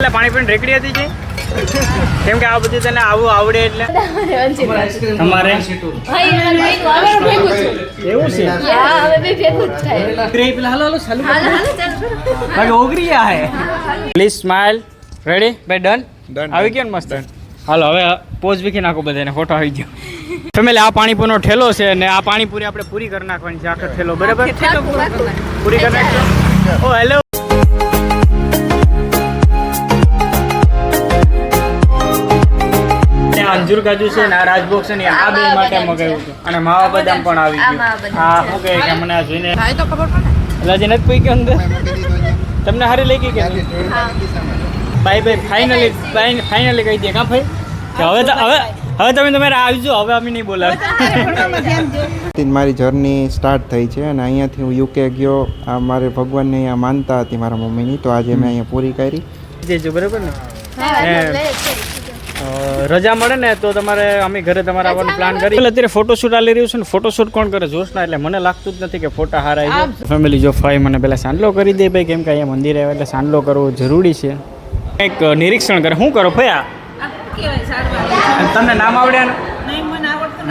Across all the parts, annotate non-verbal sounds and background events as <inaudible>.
એટલે પાણી પીને રેકડી હતી છે કેમ કે આ બધું તને આવું આવડે એટલે? તમારે? એવું છે? પેલા હાલો હાલો ચાલુ બાકી ઓગરી આ હે. પ્લીઝ સ્માઈલ રેડી ભાઈ ડન ડન આવી ગયો ને મસ્ત? હાલો હવે પોઝ વીખી નાખો બધાને ફોટો આવી ગયો. ફેમિલી આ પાણીપુરીનો ઠેલો છે અને આ પાણીપુરી આપણે પૂરી કરી નાખવાની છે આખો ઠેલો બરાબર? પૂરી કરી નાખજો ઓ હેલો અંજુર કાજુ છે ને આ રાજભોગ છે ને આ બે માટે મગાવ્યું હતું. અને માવા બદામ પણ આવી ગયું. હા શું કહે કે મને આ જોઈને ભાઈ તો ખબર પડે. એટલે નથી પૂઈ અંદર? તમને હારી લઈ ગઈ કે? ભાઈ ભાઈ ફાઇનલી ફાઇનલી કહી દે. કાં ભાઈ? કે હવે તો હવે હવે તમે તમારે આવજો હવે અમે નહીં બોલાવે. મારી જર્ની સ્ટાર્ટ થઈ છે અને અહીંયાથી હું યુકે ગયો. આ મારે ભગવાનને અહીંયા માનતા હતી મારા મમ્મીની. તો આજે મેં અહીંયા પૂરી કરી. દેજો બરાબર ને? રજા મળે ને તો તમારે અમે ઘરે તમારે આવવાનો પ્લાન કરી. અત્યારે ફોટોશૂટ આલી રહ્યું છે ને ફોટોશૂટ કોણ કરે જોશના એટલે મને લાગતું જ નથી કે ફોટા હારા ફેમિલી જો. ફાઈ મને પહેલાં સાંડલો કરી દે ભાઈ કેમ કે અહીંયા મંદિર આવે એટલે સાંડલો કરવો જરૂરી છે. કંઈક નિરીક્ષણ કરે. શું કરો ફયા અને તમને નામ આવડે?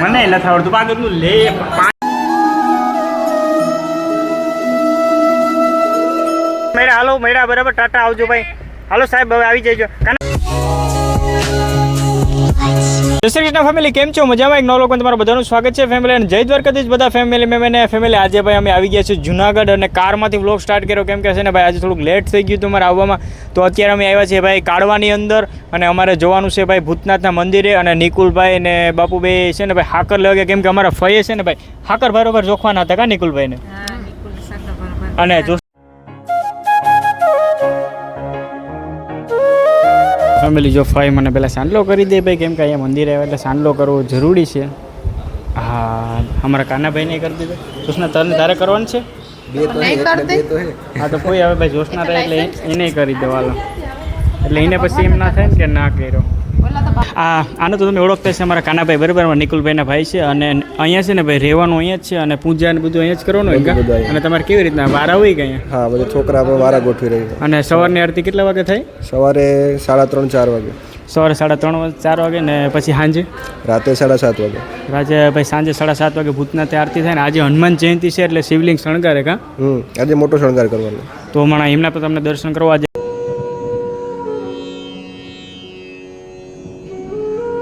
મને નથી આવડતું. પાગળનું લે? મેળા હાલો મેળા બરાબર ટાટા આવજો ભાઈ. હાલો સાહેબ હવે આવી જજો. કાના- જય શ્રી કૃષ્ણ ફેમિલી કેમ છો? મજામાં? એક નવ લોકો તમારું બધાનું સ્વાગત છે ફેમિલી અને જય જ બધા ફેમિલી મેં મેં ફેમિલી આજે ભાઈ અમે આવી ગયા છીએ જુનાગઢ અને કારમાંથી વ્લોગ સ્ટાર્ટ કર્યો. કેમ કે છે ને ભાઈ આજે થોડુંક લેટ થઈ ગયું હતું મારે આવવામાં. તો અત્યારે અમે આવ્યા છીએ ભાઈ કાળવાની અંદર અને અમારે જોવાનું છે ભાઈ ભૂતનાથના મંદિરે. અને નિકુલભાઈ ને બાપુભાઈ છે ને ભાઈ હાકર લેવા ગયા કેમ કે અમારા ફઈએ છે ને ભાઈ હાકર બરોબર જોખવાના હતા કા નિકુલભાઈને? અને ફેમિલી જો ફાઈ મને પહેલાં સાંડલો કરી દે ભાઈ કેમ કે અહીંયા મંદિર આવે એટલે સાંડલો કરવો જરૂરી છે. હા અમારા કાનાભાઈને કરી દીધો. જોશના તને તારે કરવાનું છે? હા તો કોઈ હવે ભાઈ જોશના રહે એટલે એને કરી દેવાનો. એટલે એને પછી એમ ના થાય ને કે ના કર્યો. આ આને તો તમે ઓળખતા છે અમારા કાનાભાઈ બરાબર નિકુલભાઈના ભાઈ છે અને અહીંયા છે ને ભાઈ રહેવાનું અહીંયા જ છે અને પૂજા ને બધું અહીંયા જ કરવાનું હોય. અને તમારે કેવી રીતના વારા હોય ગયા હા બધા છોકરા આપણે વારા ગોઠવી રહી અને સવારની આરતી કેટલા વાગે થાય? સવારે સાડા ત્રણ ચાર વાગે. સવારે સાડા ત્રણ વાગે ચાર વાગે ને પછી સાંજે? રાતે સાડા સાત વાગે. રાતે ભાઈ સાંજે સાડા સાત વાગે ભૂતનાથ આરતી થાય ને આજે હનુમાન જયંતિ છે એટલે શિવલિંગ શણગારે કા? આજે મોટો શણગાર કરવાનો. તો હમણાં એમના પર તમને દર્શન કરવા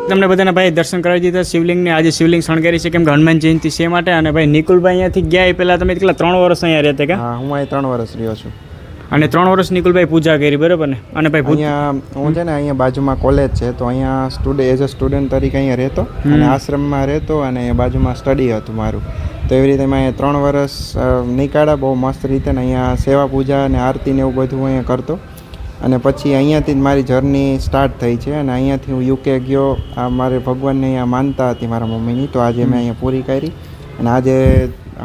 તમને બધાને ભાઈ દર્શન કરાવી દીધા. શિવલિંગને આજે શિવલિંગ શણગારી છે. કેમ કે હનુમાન જયંતિ છે માટે. અને ભાઈ નિકુલભાઈ અહીંયાથી ગયા એ પહેલાં તમે કેટલા ત્રણ વર્ષ અહીંયા રહેતા કે? હા હું અહીં ત્રણ વર્ષ રહ્યો છું. અને ત્રણ વર્ષ નિકુલભાઈ પૂજા કરી બરાબર ને? અને ભાઈ અહીંયા હું છે ને અહીંયા બાજુમાં કોલેજ છે તો અહીંયા સ્ટુડન્ટ એઝ અ સ્ટુડન્ટ તરીકે અહીંયા રહેતો. અને આશ્રમમાં રહેતો અને અહીંયા બાજુમાં સ્ટડી હતું મારું. તો એવી રીતે મેં ત્રણ વર્ષ નીકાળ્યા બહુ મસ્ત રીતે ને અહીંયા સેવા પૂજા અને આરતી ને એવું બધું અહીંયા કરતો. અને પછી અહીંયાથી જ મારી જર્ની સ્ટાર્ટ થઈ છે અને અહીંયાથી હું યુકે ગયો. આ મારે ભગવાનને અહીંયા માનતા હતી મારા મમ્મીની તો આજે મેં અહીંયા પૂરી કરી. અને આજે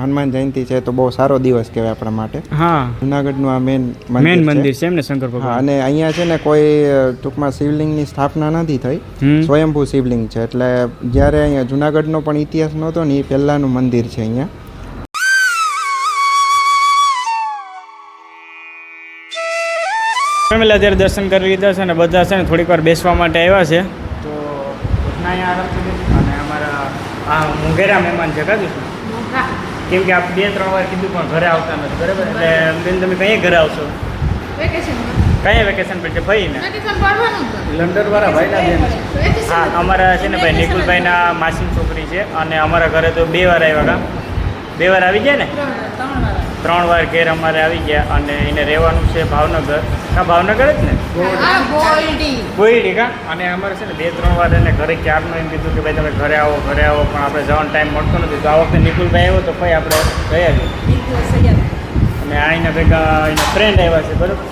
હનુમાન જયંતિ છે તો બહુ સારો દિવસ કહેવાય આપણા માટે. હા. જુનાગઢનું આ મેન મેન મંદિર છે. એમ ને શંકર ભગવાન? અને અહીંયા છે ને કોઈ ટૂંકમાં શિવલિંગની સ્થાપના નથી થઈ. સ્વયંભૂ શિવલિંગ છે. એટલે જ્યારે અહીંયા જુનાગઢનો પણ ઇતિહાસ નહોતો ને એ પહેલાંનું મંદિર છે અહીંયા. ફેમિલી અત્યારે દર્શન કરી લીધા છે અને બધા છે ને થોડીક વાર બેસવા માટે આવ્યા છે. તો અહીંયા આરામ કરી અને અમારા આ મુંગેરા મહેમાન છે કાજુ કેમ કે આપણે બે ત્રણ વાર કીધું પણ ઘરે આવતા નથી બરાબર? એટલે બેન તમે કઈ ઘરે આવશો? કઈ વેકેશન પર છે? ભાઈ ને? લંડન વાળા ભાઈના બેન હા અમારા છે ને ભાઈ નિકુલભાઈના માસી છોકરી છે અને અમારા ઘરે તો બે વાર આવ્યા હતા બે વાર આવી ગયા ને? ત્રણ વાર. ઘેર અમારે આવી ગયા અને એને રહેવાનું છે ભાવનગર. હા ભાવનગર જ ને? ગોયડી. કા? અને અમારે છે ને બે ત્રણ વાર એને ઘરે ક્યારનું એમ કીધું કે ભાઈ તમે ઘરે આવો ઘરે આવો પણ આપણે જવાનો ટાઈમ મળતો નથી. તો આ વખતે નિકુલભાઈ આવ્યો તો ભાઈ આપણે ગયા છીએ. અને આ એના ભેગા એના ફ્રેન્ડ આવ્યા છે બરોબર?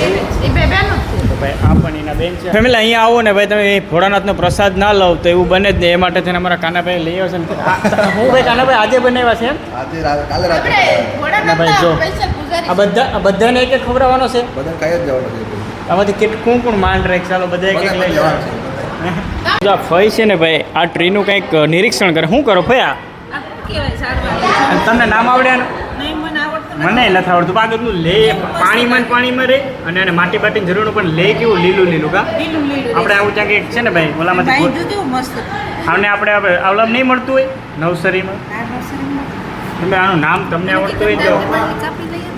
તો ભાઈ આ પણ એના બેન છે. ફેમિલી અહીંયા આવો ને ભાઈ તમે ભોળાનાથનો પ્રસાદ ના લો તો એવું બને જ નહીં. એ માટે થઈને અમારા કાનાભાઈ લઈ આવ્યો છે ને. હું ભાઈ કાનાભાઈ આજે બનાવ્યા છે આજે કાલે ભાઈ જો આ બધા આ બધાને એક એક ખવડાવવાનો છે? બધા કઈ જ જવાનું છે. આમાંથી કેટ કોણ કોણ માંડ રાખ ચાલો બધા એક એક લઈ લેવાનું જો આ ફઈ છે ને ભાઈ આ ટ્રીનું કંઈક નિરીક્ષણ કરે. શું કરો ફયા? અને તમને નામ આવડે આનું? મને નથી આવડતું. પાગલું લે પાણીમાં પાણીમાં રહે અને એને માટી બાટીની જરૂર પણ લે કેવું? લીલું લીલું કા? આપણે આવું ત્યાં કંઈક છે ને ભાઈ ઓલામાંથી આને આપણે આવલામ નહીં મળતું હોય નવસરીમાં. તમે આનું નામ તમને આવડતું હોય તો.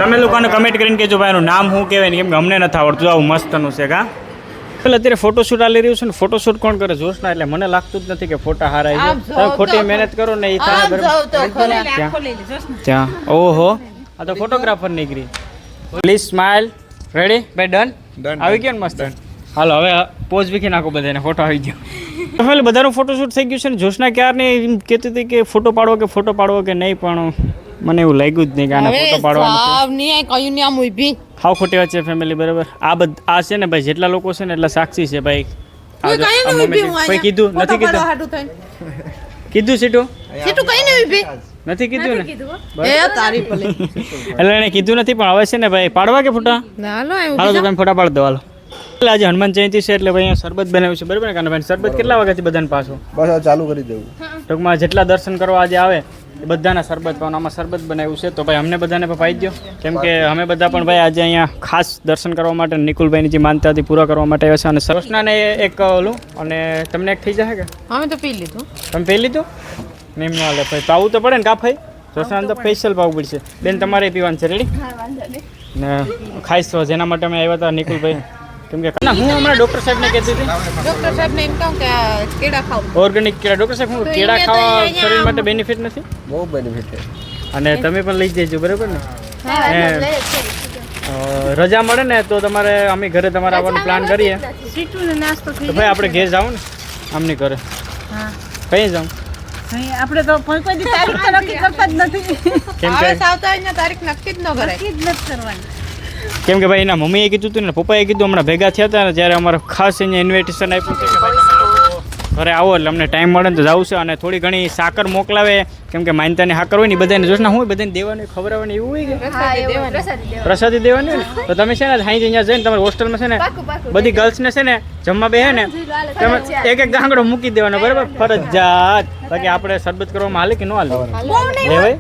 તમે લોકોને કમેન્ટ કરીને કહેજો ભાઈ એનું નામ શું કહેવાય ને કેમ કે અમને નથી આવડતું આવું મસ્તનું છે કા? એટલે અત્યારે ફોટોશૂટ આલી રહ્યું છે ને ફોટોશૂટ કોણ કરે? જોશના એટલે મને લાગતું જ નથી કે ફોટા હારા ખોટી મહેનત કરો ને એ થાય જોશ ને. ત્યાં ઓહો. આ તો ફોટોગ્રાફર નીકળી. પ્લીઝ સ્માઇલ રેડી ભાઈ ડન ડન આવી ગયો ને મસ્ત? હાલો હવે પોઝ વીખી નાખો બધાને. ફોટો આવી ગયો. હાલ બધાનું ફોટોશૂટ થઈ ગયું છે ને? જોશના ક્યારની એમ કહેતી હતી કે ફોટો પાડવો કે ફોટો પાડવો કે નહીં પણ મને એવું લાગ્યું જ નહીં કે આને ફોટો પાડવાનો હાવ ખોટી વાત છે ફેમિલી બરાબર? આ બધ આ છે ને ભાઈ જેટલા લોકો છે ને એટલા સાક્ષી છે ભાઈ. કીધું નથી કીધું? કીધું સીટું? સીટું કઈ નહીં ઊભી નથી કીધું ને? એ તારી ભલે એટલે એને કીધું નથી પણ આવે છે ને ભાઈ. પાડવા કે ફોટા? ના હાલો હાલો તો તમે ફોટા પાડ દો હાલો. એટલે આજે હનુમાન જયંતિ છે એટલે ભાઈ અહીંયા શરબત બનાવ્યું છે. બરાબર ને ભાઈ શરબત કેટલા વાગ્યાથી બધાને પાછું? બસ ચાલુ કરી દેવું. ટૂંકમાં જેટલા દર્શન કરવા આજે આવે બધાના શરબત પાવાનું આમાં શરબત બનાવ્યું છે. તો ભાઈ અમને બધાને પણ પાઈ દો કેમ કે અમે બધા પણ ભાઈ આજે અહીંયા ખાસ દર્શન કરવા માટે નિકુલભાઈની જે માનતા હતી પૂરા કરવા માટે આવ્યા છે અને સરસનાને એક ઓલું અને તમને એક થઈ જશે કે? અમે તો પી લીધું. તમે પી લીધું? નિમ ન હાલે ભાઈ. પાવું તો પડે ને કા ભાઈ? સરસના તો સ્પેશિયલ પાવું પડશે. બેન તમારે પીવાનું છે. રેડી ને ખાઈશ તો. જેના માટે અમે આવ્યા હતા નિકુલભાઈ. કેમ કે હું હમણાં ડૉક્ટર સાહેબને કહેતી હતી. ડોક્ટર સાહેબ ને એમ કહું કે કેળા ખાવ ઓર્ગેનિક કેળા. ડોક્ટર સાહેબ હું કેળા ખાવા શરીર માટે બેનિફિટ નથી? બહુ બેનિફિટ છે. અને તમે પણ લઈ જજો બરાબર ને? રજા મળે ને તો તમારે અમે ઘરે તમારે આવવાનો પ્લાન કરીએ. નાસ્તો તો ભાઈ આપણે ઘેર જાવ ને આમની ઘરે. હા. કઈ જાઉં અહીં આપણે તો કોઈ કોઈ તારીખ નક્કી કરતા જ નથી. કેમ કે આવતા અહીંયા તારીખ નક્કી જ ન કરાય. નક્કી જ નથી કરવાની. કેમ કે ભાઈ એના મમ્મીએ કીધું હતું ને પપ્પાએ કીધું હમણાં ભેગા થયા હતા ને ત્યારે અમારે ખાસ અહીંયા ઇન્વિટેશન આપ્યું છે કે ભાઈ ઘરે આવો એટલે અમને ટાઈમ મળે ને તો જવું છે અને થોડી ઘણી સાકર મોકલાવે. કેમ કે માનતાની સાકર હોય ને બધાને જોશ હું બધાને દેવાની ખવડાવવાની એવું હોય કે? પ્રસાદી દેવાની. હોય ને? તો તમે છે ને સાંજે અહીંયા જઈને તમારે હોસ્ટેલમાં છે ને બધી ગર્લ્સને છે ને જમવા બેહે ને તમે એક એક ગાંગડો મૂકી દેવાનો બરાબર? ફરજિયાત. બાકી આપણે સરબત કરવામાં હાલે કે ન હાલે? લેવાય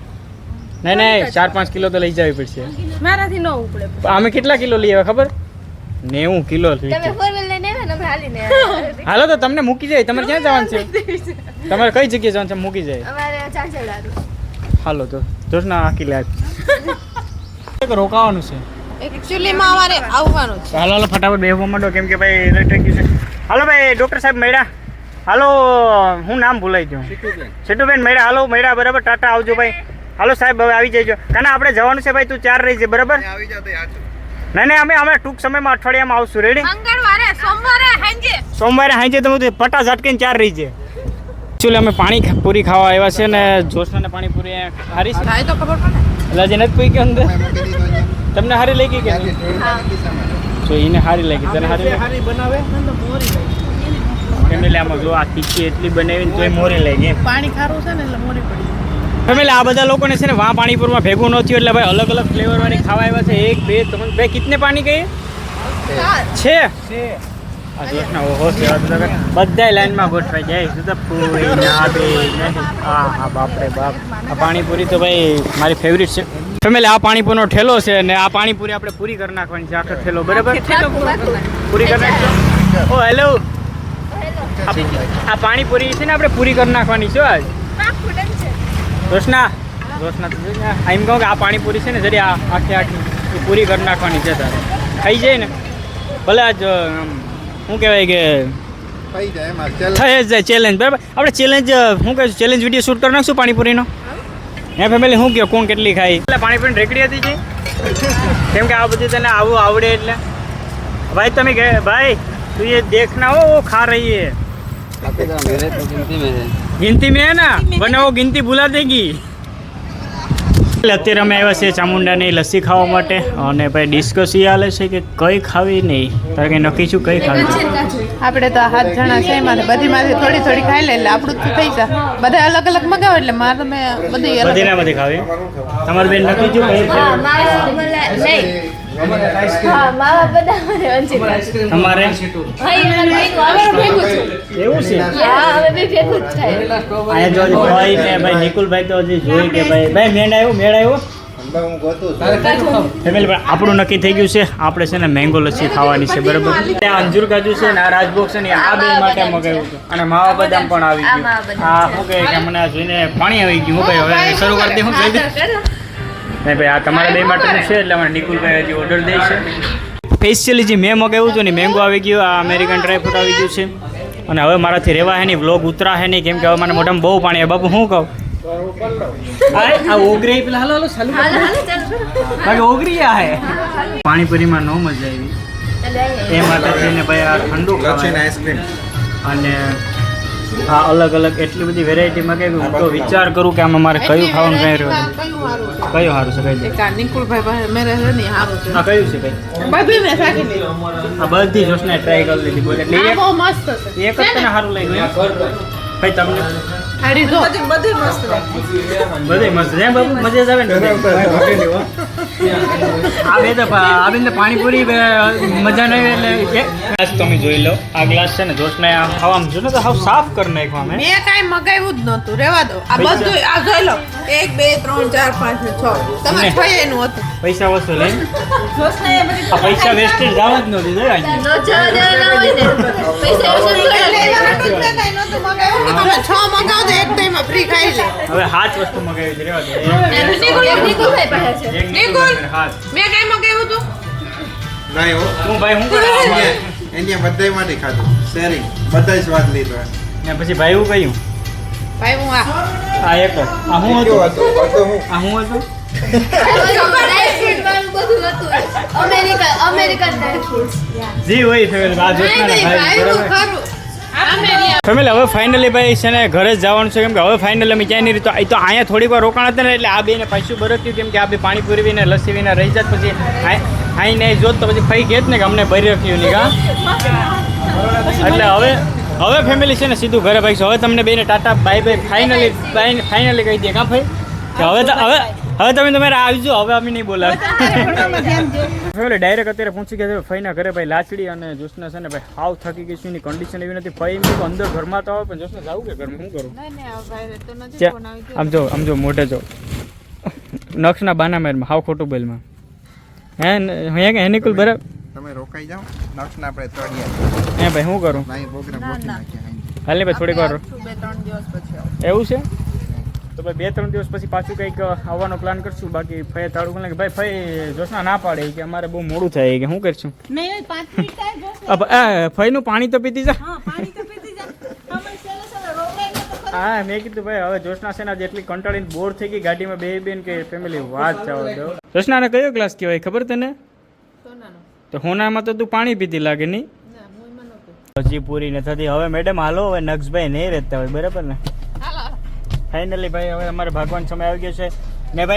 નહીં નહીં ચાર પાંચ કિલો તો લઈ જવી પડશે. મારાથી ન ઉપડે. અમે કેટલા કિલો લઈ આવ્યા ખબર? નેવું કિલો લઈ તમે ફોર વ્હીલ લઈને આવ્યા ને અમે હાલીને <laughs> હાલો તો તમને મૂકી જાય. તમારે ક્યાં જવાનું છે? તમારે કઈ જગ્યાએ જવાનું છે? મૂકી જાય. હાલો તો જોશ ના આખી લાગ રોકાવાનું છે. એક્ચ્યુઅલી માં અમારે આવવાનું છે. હાલો હાલો ફટાફટ બેહવા માંડો. કેમ કે ભાઈ ઇલેક્ટ્રિક છે. હાલો ભાઈ ડૉક્ટર સાહેબ મળ્યા. હાલો હું નામ ભૂલાઈ ગયું. સિટુબેન મળ્યા. હાલો મળ્યા બરાબર. ટાટા આવજો ભાઈ. હાલો સાહેબ હવે આવી જજો. કાના આપણે જવાનું છે ભાઈ તું ચાર રહી છે બરાબર? ના ના નહીં નહીં અમે અમે ટૂંક સમયમાં અઠવાડિયામાં આવશું. રેડી મંગળવારે સોમવારે સાંજે. સોમવારે હાંજે તમે પટા ઝટકીને ચાર રહી છે એકચ્યુઅલી અમે પાણી પૂરી ખાવા આવ્યા છે ને જોશના પાણીપુરી પૂરી હારી છે. થાય તો ખબર પડે. એટલે હજી નથી પૂરી કે અંદર? તમને હારી લઈ ગઈ કે? જો એને હારી લાગી તને હારી હારી બનાવે? ફેમિલી આમાં જો આ તીખી એટલી બનાવીને તોય મોરી લાગી ગઈ પાણી ખારું છે ને એટલે મોરી પડી ફેમિલી આ બધા લોકોને છે ને વાં પાણીપુરમાં ભેગું ન થયું એટલે ભાઈ અલગ અલગ ફ્લેવર વાળી ખાવા આવ્યા છે. એક બે ત્રણ. બે કિતને પાણી કહીએ? છે. આ જોશના ઓહો છે. આ બધા લાઈનમાં ગોઠવાઈ જાય. શું તો પૂરી ના બે નહીં હા બાપરે બાપ. આ પાણીપુરી તો ભાઈ મારી ફેવરિટ છે. ફેમિલી આ પાણીપુરીનો ઠેલો છે અને આ પાણીપુરી આપણે પૂરી કરી નાખવાની છે. આખો ઠેલો બરાબર? પૂરી કરી નાખજો. ઓ હેલો આ પાણીપુરી છે ને આપણે પૂરી કરી નાખવાની છે આજ. રોશના રોશના એમ કહું કે આ પાણીપુરી છે ને જરી આ આખી આખી પૂરી કરી નાખવાની છે તારે. ખાઈ જાય ને. ભલે આજ શું કહેવાય કે થઈ જાય ચેલેન્જ બરાબર? આપણે ચેલેન્જ શું કહેશું ચેલેન્જ વીડિયો શૂટ કરી નાખશું પાણીપુરીનો? હે ફેમિલી શું કહો કોણ કેટલી ખાઈ? એટલે પાણીપુરી રેકડી હતી જે કેમ કે આ બધું તને આવું આવડે એટલે. ભાઈ તમે ભાઈ તું એ દેખ દેખના હો ખા રહી હે. गिनती में है ना वरना वो गिनती भुला देगी એટલે અત્યારે અમે આવ્યા છીએ ચામુંડાની લસ્સી ખાવા માટે અને ભાઈ ડિસ્કસ એ હાલે છે કે કઈ ખાવી નહીં તારે કંઈ નક્કી છું કઈ ખાવી આપણે તો સાત જણા છે એમાંથી બધી માંથી થોડી થોડી ખાઈ લે એટલે આપણું તો થઈ જાય બધા અલગ અલગ મગાવે એટલે મારે તમે બધી અલગ બધી ના બધી ખાવી તમારી બેન નક્કી છું કઈ તમારે એવું છે? હા હવે બે ભેગું જ થાય. અહીંયા જો ભાઈ ને ભાઈ નિકુલભાઈ તો હજી જોઈ કે ભાઈ. ભાઈ મેળ આવ્યો? મેળ આવ્યો? ભાઈ હું ગોતું છું. ફેમિલી પણ આપણું નક્કી થઈ ગયું છે. આપણે છે ને મેંગો લસ્સી ખાવાની છે બરાબર? આ અંજુર કાજુ છે ને આ રાજભોગ છે ને આ બે માટે મગાવ્યું હતું. અને માવા બદામ પણ આવી ગયું. આ હા શું કહે કે મને આ જોઈને પાણી આવી ગયું. હું ભાઈ હવે શરૂ કરી દે હું કહી દે નહીં ભાઈ આ તમારા બે માટેનું છે? એટલે મને નિકુલભાઈ હજી ઓર્ડર દે છે. સ્પેશિયલી જે મેં મગાવ્યું હતું ને મેંગો આવી ગયું આ અમેરિકન ડ્રાયફ્રૂટ આવી ગયું છે. અને હવે મારાથી રહેવા હે નહીં વ્લોગ ઉતરા હે નહીં કેમ કે હવે મને મોઢામાં બહુ પાણી બાપુ શું કહું? આ આ ઓગરી પેલા હાલો હાલો ચાલુ હાલો હાલો ચાલો કરો. બાકી ઓગરી આ હે. પાણીપુરીમાં નો મજા આવી. એ માટે ભાઈ આ ઠંડુ આઈસ્ક્રીમ અને આ અલગ અલગ એટલી બધી વેરાયટી મગાવી હું તો વિચાર કરું કે આમાં મારે કયું ખાવાનું કઈ રહ્યું કયું સારું છે કઈ નિકુલભાઈ મેરે ને સારું છે. આ કયું છે ભાઈ બધી મેં સાકી લીધી આ બધી જોશને ટ્રાય કરી લીધી બોલ. એટલે એક બહુ મસ્ત છે. એક જ તને સારું લાગ્યું ભાઈ તમને? બધું મસ્ત બધી મસ્ત છે બાબુ? મજા આવે ને? આ બે તો આવીને આ પાણીપુરી મજા નહીં એટલે ગ્લાસ તમે જોઈ લો આ ગ્લાસ છે ને જોશને આ ખાવામાં જો ને તો હાવ સાફ કરી નાખવા અમે મેં કાંઈ મગાવ્યું જ નહોતું રેવા દો. આ બધું આ જોઈ લો એક બે ત્રણ ચાર પાંચ ને છ. તમે? છ એનું હતું. પૈસા વસૂલ બધી આ પૈસા વેસ્ટેજ જવા જ નહોતી પૈસા મગાવ્યું તમે છ મગાવો તો એક ટાઈમમાં ફ્રી ખાઈ લે. હવે હાથ વસ્તુ મગાવી છે રેવા દે. એમ નિકુલ- નિકુલભાઈ પાસે છે. નિકુલ! નિકુલ મેં કાંઈ મગાવ્યું હતું નહીં હો. તું ભાઈ હું કરે? બધાય માટે ખાધું. શેરિંગ બધાય સ્વાદ લીધો ને પછી ભાઈ હું કહ્યું ભાઈ હું આ. આ એક આ હું હતું? હતું? હતું હું. આ હું હતું? અમેરિકન અમેરિકન જી હોય ભાઈ ભાઈ બરાબર. ફેમિલી, હવે ફાઇનલી ભાઈ છે ને ઘરે જ જવાનું છે. કેમ કે હવે ફાઇનલી અમે ક્યાંય નહીં તો તો અહીંયા થોડીક વાર રોકાણ હતા ને એટલે આ બેને પાછું બરક્યું. કેમ કે આ બે પાણી પૂરવીને લસ્સી વિના રહી જાત. પછી અહીં નહીં જોત તો પછી ફઈ કહેત ને કે અમને ભરી રાખ્યું નહીં કા એટલે હવે હવે ફેમિલી છે ને સીધું ઘરે ભાઈ હવે તમને બેને tata bye bye finally finally કહી દે કાં ભાઈ? કે હવે તો હવે હવે તમે તમારે આવજો હવે અમે નહીં બોલાવે ફેમિલી ડાયરેક્ટ અત્યારે પહોંચી ગયા છે ફઈના ઘરે ભાઈ લાચડી અને જોશના છે ને ભાઈ હાવ થકી ગઈ છે એની કન્ડિશન એવી નથી. ફઈ એમ અંદર ઘરમાં તો આવે પણ જોશને જવું કે ઘરમાં શું કરું? આમ જો આમ જો મોઢે જો. નક્ષના બાના મેરમાં હાવ ખોટું બેલમાં. હે હે કે હેનિકુલ બરાબર તમે રોકાઈ જાઓ નક્ષના આપણે તળિયા હે ભાઈ શું કરું? હાલ ને ભાઈ થોડીક વાર બે ત્રણ દિવસ પછી એવું છે? તો ભાઈ બે ત્રણ દિવસ પછી પાછું કંઈક આવવાનો પ્લાન કરશું. બાકી ફઈ તાળું કે ભાઈ ફઈ જોશના ના પાડે કે અમારે બહુ મોડું થાય કે શું કરશું? નહીં પાંચ મિનિટ થાય પાણી તો પીતી જા. હા પાણી તો પીતી જા. હા મેં કીધું ભાઈ હવે જોશના સેના જેટલી કંટાળીને બોર થઈ ગઈ ગાડીમાં બે બેન કે ફેમિલી વાત જવા દો જોશનાને કયો ગ્લાસ કહેવાય ખબર તને? તો હોનામાં તો તું પાણી પીતી લાગે નહીં? હજી પૂરી ન થતી. હવે મેડમ હાલો હવે નક્ષભાઈ નહીં રહેતા હોય બરાબર ને? ફાઇનલી ભાઈ હવે અમારે ભાગવાન સમય આવી ગયો છે. ને ભાઈ